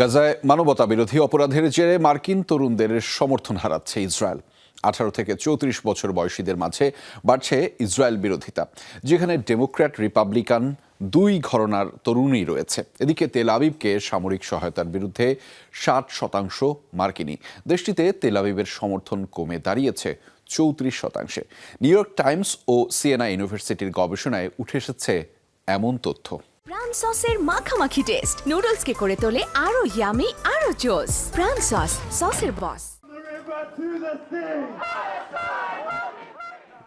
গাজায় মানবতা বিরোধী অপরাধের জেরে মার্কিন তরুণদের সমর্থন হারাচ্ছে ইসরায়েল। আঠারো থেকে চৌত্রিশ বছর বয়সীদের মাঝে বাড়ছে ইসরায়েল বিরোধিতা, যেখানে ডেমোক্র্যাট, রিপাবলিকান দুই ঘরনার তরুণই রয়েছে। এদিকে তেল আবিবকে সামরিক সহায়তার বিরুদ্ধে ষাট শতাংশ মার্কিনি। দেশটিতে তেল আবিবের সমর্থন কমে দাঁড়িয়েছে চৌত্রিশ শতাংশে। নিউ ইয়র্ক টাইমস ও সিএনআই ইউনিভার্সিটির গবেষণায় উঠে এসেছে এমন তথ্য। প্রাণ সসের মাখামাখি টেস্ট নুডলসকে করে তোলে আরও ইয়ামি আরও জোস প্রাণ সস সসের বস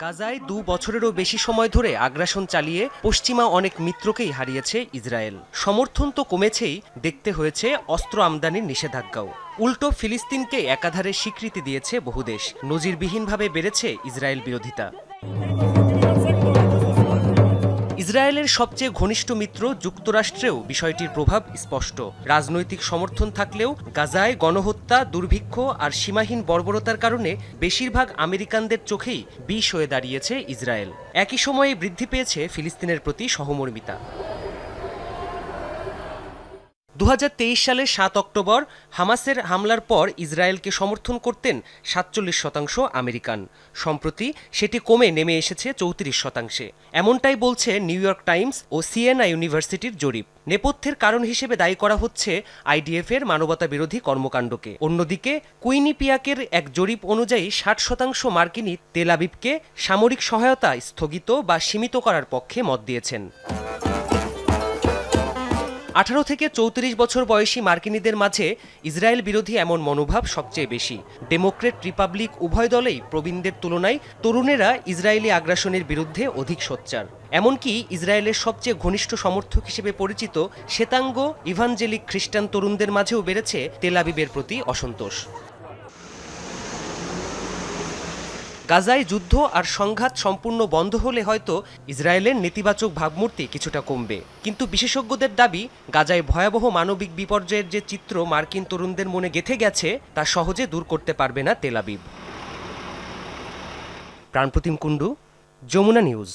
গাজায় দু বছরেরও বেশি সময় ধরে আগ্রাসন চালিয়ে পশ্চিমা অনেক মিত্রকেই হারিয়েছে ইসরায়েল। সমর্থন তো কমেছেই, দেখতে হয়েছে অস্ত্র আমদানির নিষেধাজ্ঞাও। উল্টো ফিলিস্তিনকে একাধারে স্বীকৃতি দিয়েছে বহু দেশ। নজিরবিহীনভাবে বেড়েছে ইসরায়েল বিরোধিতা। ইসরায়েলের সবচেয়ে ঘনিষ্ঠ মিত্র যুক্তরাষ্ট্রেও বিষয়টির প্রভাব স্পষ্ট। রাজনৈতিক সমর্থন থাকলেও গাজায় গণহত্যা, দুর্ভিক্ষ আর সীমাহীন বর্বরতার কারণে বেশিরভাগ আমেরিকানদের চোখেই বিষ হয়ে দাঁড়িয়েছে ইসরায়েল। একই সময়ে বৃদ্ধি পেয়েছে ফিলিস্তিনের প্রতি সহমর্মিতা। দুহাজার তেইশ সালে সাত অক্টোবর হামাসের হামলার পর ইসরায়েলকে সমর্থন করতেন সাতচল্লিশ শতাংশ আমেরিকান। সম্প্রতি সেটি কমে নেমে এসেছে চৌত্রিশ শতাংশে। এমনটাই বলছে নিউ ইয়র্ক টাইমস ও সিএনআই ইউনিভার্সিটির জরিপ। নেপথ্যের কারণ হিসেবে দায়ী করা হচ্ছে আইডিএফ এর মানবতা বিরোধী কর্মকাণ্ডকে। অন্যদিকে, কুইনিপিয়াকের এক জরিপ অনুযায়ী ষাট শতাংশ মার্কিনী তেল আবিবকে সামরিক সহায়তা স্থগিত বা সীমিত করার পক্ষে মত দিয়েছেন। আঠারো থেকে চৌত্রিশ বছর বয়সী মার্কিনীদের মাঝে ইসরায়েল বিরোধী এমন মনোভাব সবচেয়ে বেশি। ডেমোক্রেট রিপাবলিক উভয় দলেই প্রবীণদের তুলনায় তরুণেরা ইসরায়েলি আগ্রাসনের বিরুদ্ধে অধিক সোচ্চার। এমনকি ইসরায়েলের সবচেয়ে ঘনিষ্ঠ সমর্থক হিসেবে পরিচিত শ্বেতাঙ্গ ইভানজেলিক খ্রিস্টান তরুণদের মাঝেও বেড়েছে তেলাবিবের প্রতি অসন্তোষ। গাজায় যুদ্ধ আর সংঘাত সম্পূর্ণ বন্ধ হলে হয়তো ইসরায়েলের নেতিবাচক ভাবমূর্তি কিছুটা কমবে। কিন্তু বিশেষজ্ঞদের দাবি, গাজায় ভয়াবহ মানবিক বিপর্যয়ের যে চিত্র মার্কিন তরুণদের মনে গেথে গেছে, তা সহজে দূর করতে পারবে না Tel Aviv Pranpratim Kundu, Jamuna News.